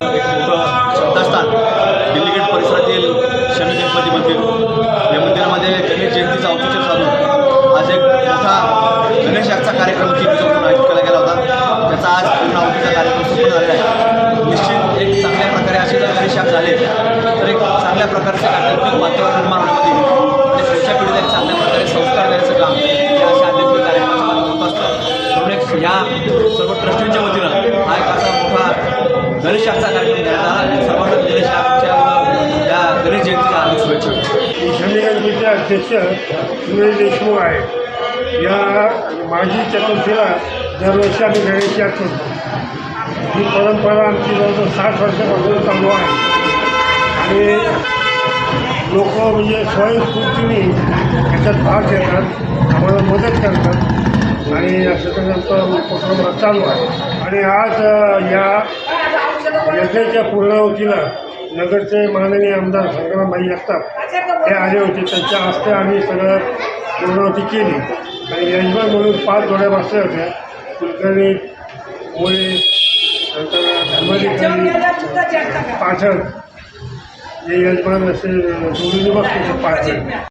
सत्तास्थान दिल्लीगेट परिसरातील शमी गणपती मंदिर. या मंदिरामध्ये गणेश जयंतीचा औपचार चालू. आज एक मोठा गणेश यागचा कार्यक्रम दिवसापूर्वी आयोजित केला गेला होता त्याचा आज पूर्ण आवडीचा कार्यक्रम सुरू झालेला आहे. निश्चित एक चांगल्या प्रकारे असे जर गणेश झाले तर एक चांगल्या प्रकारचे आध्यात्मिक वातावरण निर्माण होण्यामध्ये पुढच्या पिढीला एक चांगल्या प्रकारे संस्कार देण्याचं काम या अशा आध्यात्मिक कार्यक्रमाच्या माध्यमात असतं. म्हणून एक या सर्व ट्रस्टींच्या वतीनं हा एक गणेशाचा कार्यक्रम घेण्यात आला सर्वांना गणेशाच्या या गणेश जयंतीच्या हार्दिक शुभेच्छा गणपतीचे अध्यक्ष सुनील देशमुख आहे या माझी चतुर्थीला दरवर्षी आम्ही गणेश याद करतो ही परंपरा आमची जवळजवळ साठ वर्षापासून चालू आहे आणि लोक म्हणजे स्वयंस्फूर्तीने याच्यात भाग घेतात आम्हाला मदत करतात आणि असं तर उपक्रम चालू आहे आणि आज या यशाच्या पूर्णावतीला नगरचे माननीय आमदार संग्रामबाई असतात. हे आले होते. त्यांच्या हस्ते आम्ही सगळं पूर्णावती केली. आणि यजमान म्हणून पाच जोड्या बसल्या होत्या. कुलकर्णी मुळे नंतर धर्माधिकारी पाठक हे यजमान असे जोडीने बसले पाठक